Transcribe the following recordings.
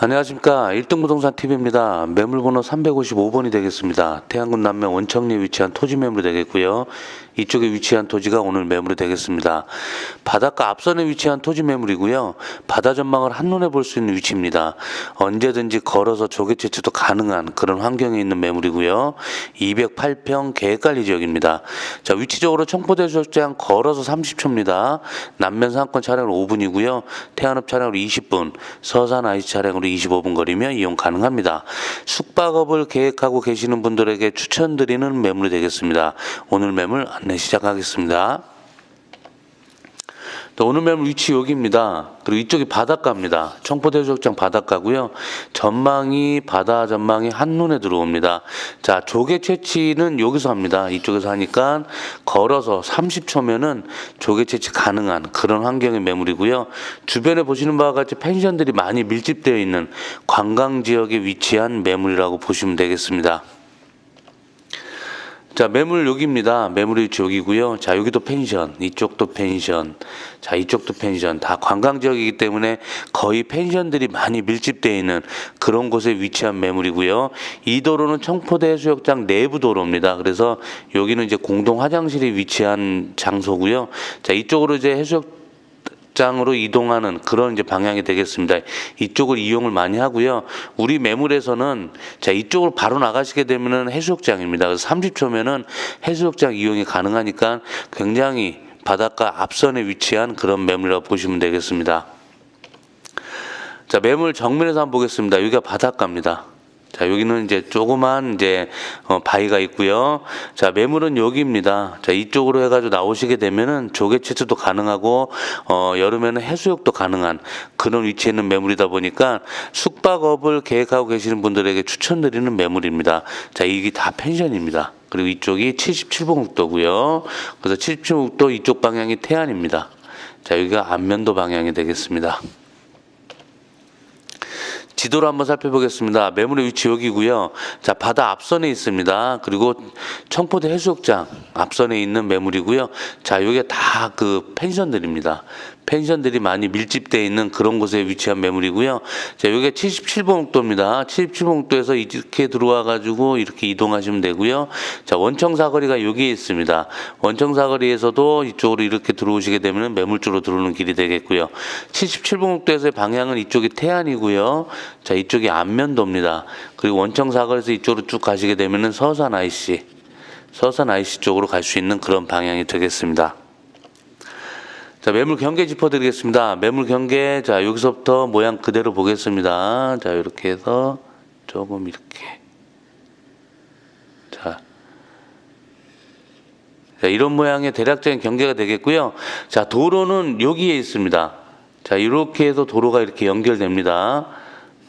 안녕하십니까. 1등 부동산 TV입니다. 매물번호 355번이 되겠습니다. 태안군 남면 원청리에 위치한 토지 매물이 되겠고요. 이쪽에 위치한 토지가 오늘 매물이 되겠습니다. 바닷가 앞선에 위치한 토지 매물이고요. 바다 전망을 한눈에 볼 수 있는 위치입니다. 언제든지 걸어서 조개 채취도 가능한 그런 환경에 있는 매물이고요. 208평 계획관리 지역입니다. 자, 위치적으로 청포대수욕장 걸어서 30초입니다. 남면 상권 차량으로 5분이고요. 태안읍 차량으로 20분, 서산 IC 차량으로 25분 거리면 이용 가능합니다. 숙박업을 계획하고 계시는 분들에게 추천드리는 매물이 되겠습니다. 오늘 매물 안내 시작하겠습니다. 또 오늘 매물 위치 여기입니다. 그리고 이쪽이 바닷가입니다. 청포대수욕장 바닷가고요. 전망이 바다 전망이 한눈에 들어옵니다. 자 조개 채취는 여기서 합니다. 이쪽에서 하니까 걸어서 30초면은 조개 채취 가능한 그런 환경의 매물이고요. 주변에 보시는 바와 같이 펜션들이 많이 밀집되어 있는 관광 지역에 위치한 매물이라고 보시면 되겠습니다. 자, 매물 여기입니다. 매물 위치 여기고요. 자, 여기도 펜션, 이쪽도 펜션, 자, 이쪽도 펜션. 다 관광 지역이기 때문에 거의 펜션들이 많이 밀집되어 있는 그런 곳에 위치한 매물이고요. 이 도로는 청포대 해수욕장 내부 도로입니다. 그래서 여기는 이제 공동 화장실이 위치한 장소고요. 자, 이쪽으로 이제 해수욕 장으로 이동하는 그런 이제 방향이 되겠습니다. 이쪽을 이용을 많이 하고요. 우리 매물에서는 자 이쪽으로 바로 나가시게 되면은 해수욕장입니다. 그래서 30초면은 해수욕장 이용이 가능하니까 굉장히 바닷가 앞선에 위치한 그런 매물이라고 보시면 되겠습니다. 자 매물 정면에서 한번 보겠습니다. 여기가 바닷가입니다. 자 여기는 이제 조그만 이제 어, 바위가 있고요. 자 매물은 여기입니다. 자 이쪽으로 해가지고 나오시게 되면은 조개 채취도 가능하고 어, 여름에는 해수욕도 가능한 그런 위치에 있는 매물이다 보니까 숙박업을 계획하고 계시는 분들에게 추천드리는 매물입니다. 자 이게 다 펜션입니다. 그리고 이쪽이 77봉국도고요. 그래서 77봉국도 이쪽 방향이 태안입니다. 자 여기가 안면도 방향이 되겠습니다. 지도를 한번 살펴보겠습니다. 매물의 위치 여기고요. 자, 바다 앞선에 있습니다. 그리고 청포대 해수욕장 앞선에 있는 매물이고요. 자, 여기가 다그 펜션들입니다. 펜션들이 많이 밀집되어 있는 그런 곳에 위치한 매물이고요. 자, 여기가 77봉도입니다. 77봉도에서 이렇게 들어와 가지고 이렇게 이동하시면 되고요. 자, 원청 사거리가 여기에 있습니다. 원청 사거리에서도 이쪽으로 이렇게 들어오시게 되면 매물 쪽으로 들어오는 길이 되겠고요. 77봉도에서의 방향은 이쪽이 태안이고요. 자, 이쪽이 안면도입니다. 그리고 원청 사거리에서 이쪽으로 쭉 가시게 되면은 서산 IC, 서산 IC 쪽으로 갈 수 있는 그런 방향이 되겠습니다. 자, 매물 경계 짚어드리겠습니다. 매물 경계, 자, 여기서부터 모양 그대로 보겠습니다. 자, 이렇게 해서 조금 이렇게. 자. 자, 이런 모양의 대략적인 경계가 되겠고요. 자, 도로는 여기에 있습니다. 자, 이렇게 해서 도로가 이렇게 연결됩니다.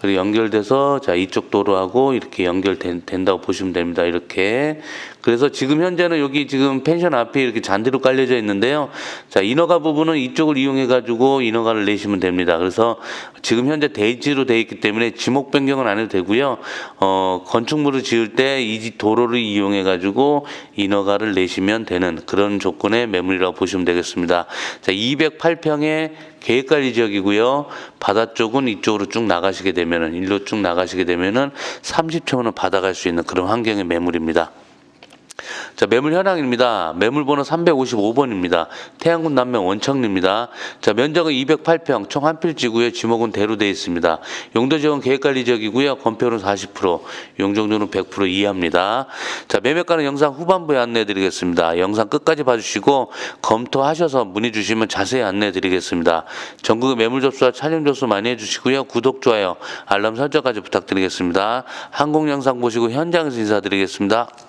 그리고 연결돼서 자 이쪽 도로하고 이렇게 연결된다고 보시면 됩니다. 이렇게 그래서 지금 현재는 여기 지금 펜션 앞에 이렇게 잔디로 깔려져 있는데요. 자 인허가 부분은 이쪽을 이용해 가지고 인허가를 내시면 됩니다. 그래서 지금 현재 대지로 돼 있기 때문에 지목 변경은 안 해도 되고요. 어 건축물을 지을 때 이 도로를 이용해 가지고 인허가를 내시면 되는 그런 조건의 매물이라고 보시면 되겠습니다. 자 208평의 계획관리 지역이고요. 바다 쪽은 이쪽으로 쭉 나가시게 되면은 일로 쭉 나가시게 되면은 30초는 받아갈 수 있는 그런 환경의 매물입니다. 자, 매물 현황입니다. 매물 번호 355번입니다. 태양군 남면 원청리입니다. 자, 면적은 208평, 총 한 필지고요. 지목은 대로 되어 있습니다. 용도 지역은 계획 관리 지역이고요. 건폐율은 40%, 용적률은 100% 이하입니다. 자, 매매가는 영상 후반부에 안내해 드리겠습니다. 영상 끝까지 봐 주시고 검토하셔서 문의 주시면 자세히 안내해 드리겠습니다. 전국의 매물 접수와 촬영 접수 많이 해 주시고요. 구독, 좋아요, 알람 설정까지 부탁드리겠습니다. 항공 영상 보시고 현장에서 인사드리겠습니다.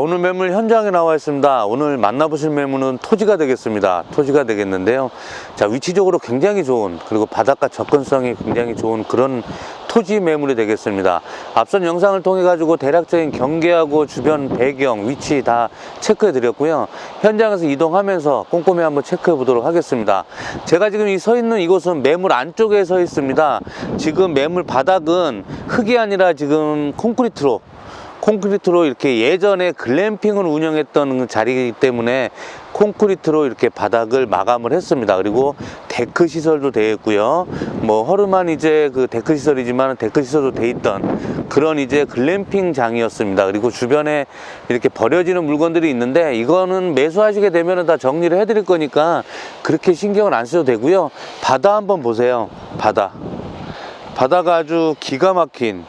매물 현장에 나와 있습니다. 오늘 만나보실 매물은 토지가 되겠습니다. 토지가 되겠는데요. 자, 위치적으로 굉장히 좋은, 그리고 바닷가 접근성이 굉장히 좋은 그런 토지 매물이 되겠습니다. 앞선 영상을 통해 가지고 대략적인 경계하고 주변 배경, 위치 다 체크해 드렸고요. 현장에서 이동하면서 꼼꼼히 한번 체크해 보도록 하겠습니다. 제가 지금 이 서 있는 이곳은 매물 안쪽에 서 있습니다. 지금 매물 바닥은 흙이 아니라 지금 콘크리트로 콘크리트로 이렇게 예전에 글램핑을 운영했던 자리이기 때문에 콘크리트로 이렇게 바닥을 마감을 했습니다. 그리고 데크 시설도 되어 있고요. 뭐 허름한 이제 그 데크 시설이지만 데크 시설도 돼 있던 그런 이제 글램핑장이었습니다. 그리고 주변에 이렇게 버려지는 물건들이 있는데 이거는 매수하시게 되면 다 정리를 해드릴 거니까 그렇게 신경을 안 써도 되고요. 바다 한번 보세요. 바다. 바다가 아주 기가 막힌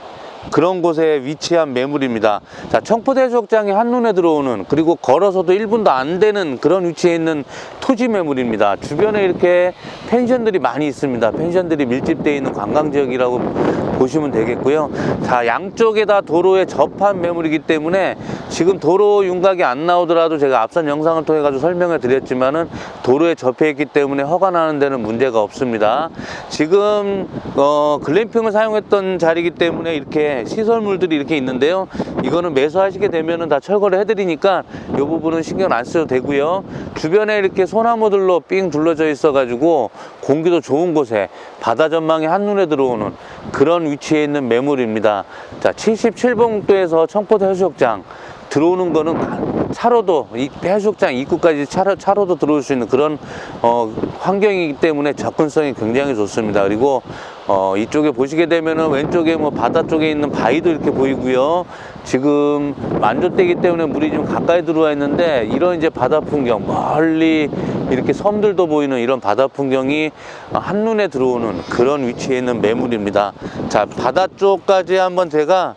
그런 곳에 위치한 매물입니다. 자, 청포대해수욕장이 한눈에 들어오는 그리고 걸어서도 1분도 안 되는 그런 위치에 있는 토지 매물입니다. 주변에 이렇게 펜션들이 많이 있습니다. 펜션들이 밀집되어 있는 관광 지역이라고 보시면 되겠고요. 자, 양쪽에 다 도로에 접한 매물이기 때문에 지금 도로 윤곽이 안 나오더라도 제가 앞선 영상을 통해 가지고 설명을 드렸지만은 도로에 접해 있기 때문에 허가 나는 데는 문제가 없습니다. 지금 어, 글램핑을 사용했던 자리이기 때문에 이렇게 시설물들이 이렇게 있는데요. 이거는 매수하시게 되면은 다 철거를 해드리니까 이 부분은 신경 안 써도 되고요. 주변에 이렇게 소나무들로 삥 둘러져 있어 가지고 공기도 좋은 곳에 바다 전망이 한눈에 들어오는 그런 위치에 있는 매물입니다. 자, 77번도에서 청포대 해수욕장 들어오는 거는 차로도 이 해수욕장 입구까지 차로, 차로도 들어올 수 있는 그런 어, 환경이기 때문에 접근성이 굉장히 좋습니다. 그리고 어, 이쪽에 보시게 되면은 왼쪽에 뭐 바다 쪽에 있는 바위도 이렇게 보이고요. 지금 만조대기 때문에 물이 좀 가까이 들어와 있는데 이런 이제 바다 풍경 멀리 이렇게 섬들도 보이는 이런 바다 풍경이 한눈에 들어오는 그런 위치에 있는 매물입니다. 자, 바다 쪽까지 한번 제가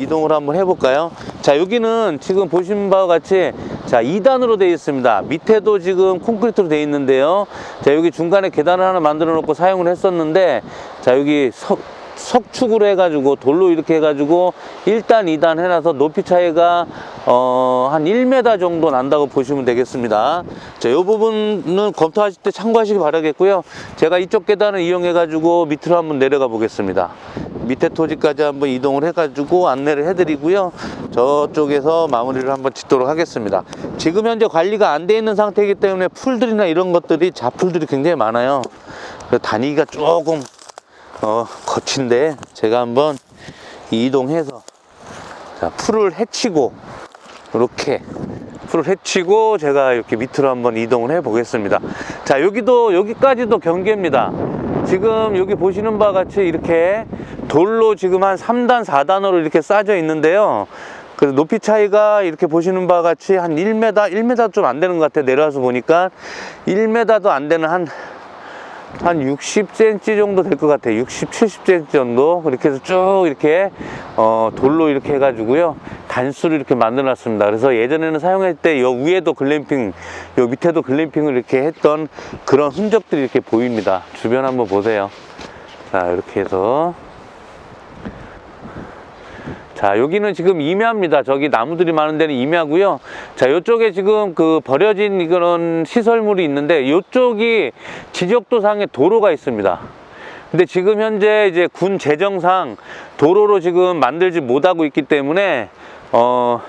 이동을 한번 해볼까요? 자, 여기는 지금 보신 바와 같이 자, 2단으로 되어 있습니다. 밑에도 지금 콘크리트로 되어 있는데요. 자, 여기 중간에 계단을 하나 만들어 놓고 사용을 했었는데 자, 여기 석, 석축으로 해가지고 돌로 이렇게 해가지고 1단, 2단 해놔서 높이 차이가 어, 한 1m 정도 난다고 보시면 되겠습니다. 자, 이 부분은 검토하실 때 참고하시기 바라겠고요. 제가 이쪽 계단을 이용해가지고 밑으로 한번 내려가 보겠습니다. 밑에 토지까지 한번 이동을 해가지고 안내를 해드리고요. 저쪽에서 마무리를 한번 짓도록 하겠습니다. 지금 현재 관리가 안 돼 있는 상태이기 때문에 풀들이나 이런 것들이 자풀들이 굉장히 많아요. 다니기가 조금 어, 거친데 제가 한번 이동해서 자, 풀을 해치고 이렇게 풀을 해치고 제가 이렇게 밑으로 한번 이동을 해 보겠습니다. 자, 여기도 여기까지도 경계입니다. 지금 여기 보시는 바와 같이 이렇게 돌로 지금 한 3단, 4단으로 이렇게 쌓여 있는데요. 그래서 높이 차이가 이렇게 보시는 바와 같이 한 1m, 1m 좀 안 되는 것 같아요. 내려와서 보니까 1m도 안 되는 한 한 60cm 정도 될 것 같아요. 60, 70cm 정도. 그렇게 해서 쭉 이렇게, 어, 돌로 이렇게 해가지고요. 단수를 이렇게 만들어 놨습니다. 그래서 예전에는 사용할 때 요 위에도 글램핑, 요 밑에도 글램핑을 이렇게 했던 그런 흔적들이 이렇게 보입니다. 주변 한번 보세요. 자, 이렇게 해서. 자, 여기는 지금 임야입니다. 저기 나무들이 많은 데는 임야고요. 자, 이쪽에 지금 그 버려진 이런 시설물이 있는데 이쪽이 지적도상에 도로가 있습니다. 근데 지금 현재 이제 군 재정상 도로로 지금 만들지 못하고 있기 때문에 어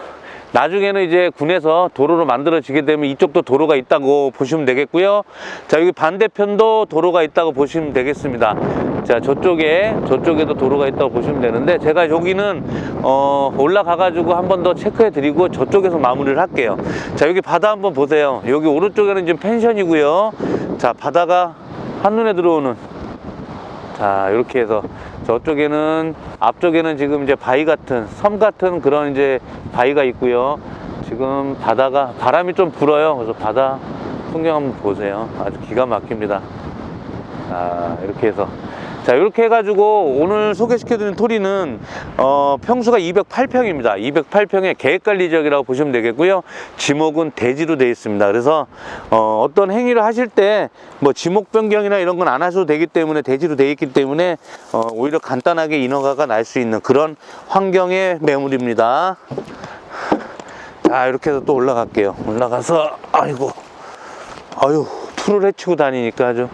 나중에는 이제 군에서 도로로 만들어지게 되면 이쪽도 도로가 있다고 보시면 되겠고요. 자, 여기 반대편도 도로가 있다고 보시면 되겠습니다. 자, 저쪽에, 저쪽에도 도로가 있다고 보시면 되는데, 제가 여기는, 어, 올라가 가지고 한 번 더 체크해 드리고 저쪽에서 마무리를 할게요. 자, 여기 바다 한번 보세요. 여기 오른쪽에는 지금 펜션이고요. 자, 바다가 한눈에 들어오는 자, 이렇게 해서 저쪽에는 앞쪽에는 지금 이제 바위 같은 섬 같은 그런 이제 바위가 있고요. 지금 바다가 바람이 좀 불어요. 그래서 바다 풍경 한번 보세요. 아주 기가 막힙니다. 자, 이렇게 해서 자, 이렇게 해가지고 오늘 소개시켜드린 토리는 어, 평수가 208평입니다. 208평의 계획관리 지역이라고 보시면 되겠고요. 지목은 대지로 되어 있습니다. 그래서 어, 어떤 행위를 하실 때 뭐 지목 변경이나 이런 건 안 하셔도 되기 때문에 대지로 되어 있기 때문에 어, 오히려 간단하게 인허가가 날 수 있는 그런 환경의 매물입니다. 자, 이렇게 해서 또 올라갈게요. 올라가서, 아이고, 아유, 풀을 헤치고 다니니까 아주.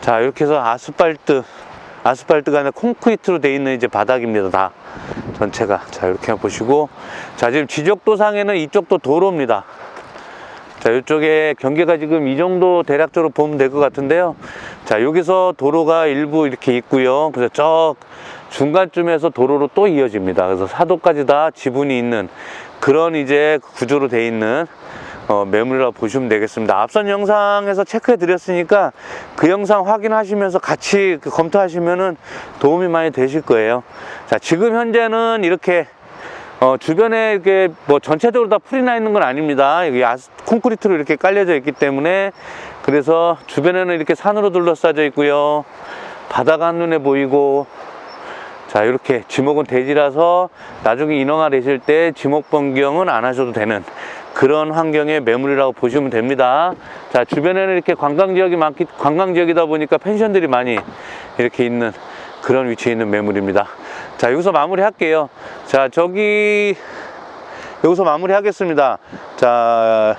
자, 이렇게 해서 아스팔트, 아스팔트가 아니라 콘크리트로 돼 있는 이제 바닥입니다. 다. 전체가. 자, 이렇게 보시고. 자, 지금 지적도상에는 이쪽도 도로입니다. 자, 이쪽에 경계가 지금 이 정도 대략적으로 보면 될 것 같은데요. 자, 여기서 도로가 일부 이렇게 있고요. 그래서 저 중간쯤에서 도로로 또 이어집니다. 그래서 사도까지 다 지분이 있는 그런 이제 구조로 돼 있는 어, 매물이라고 보시면 되겠습니다. 앞선 영상에서 체크해 드렸으니까 그 영상 확인하시면서 같이 그 검토하시면은 도움이 많이 되실 거예요. 자, 지금 현재는 이렇게 어, 주변에 이렇게 뭐 전체적으로 다 풀이 나 있는 건 아닙니다. 여기 아스, 콘크리트로 이렇게 깔려져 있기 때문에 그래서 주변에는 이렇게 산으로 둘러싸져 있고요. 바다가 한눈에 보이고 자 이렇게 지목은 대지라서 나중에 인허가 되실 때 지목 변경은 안 하셔도 되는 그런 환경의 매물이라고 보시면 됩니다. 자 주변에는 이렇게 관광 지역이 많기 관광 지역이다 보니까 펜션들이 많이 이렇게 있는 그런 위치에 있는 매물입니다. 자 여기서 마무리 할게요. 자 저기 여기서 마무리 하겠습니다. 자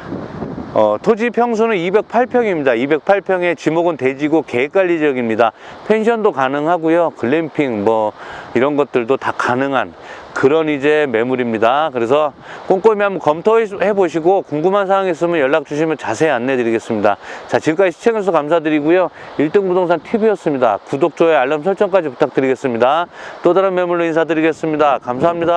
어, 토지 평수는 208평입니다. 208평의 지목은 대지고 계획관리 지역입니다. 펜션도 가능하고요. 글램핑 뭐 이런 것들도 다 가능한 그런 이제 매물입니다. 그래서 꼼꼼히 한번 검토해 보시고 궁금한 사항 있으면 연락 주시면 자세히 안내 드리겠습니다. 자, 지금까지 시청해주셔서 감사드리고요. 1등 부동산 TV였습니다. 구독, 좋아요, 알람 설정까지 부탁드리겠습니다. 또 다른 매물로 인사드리겠습니다. 감사합니다.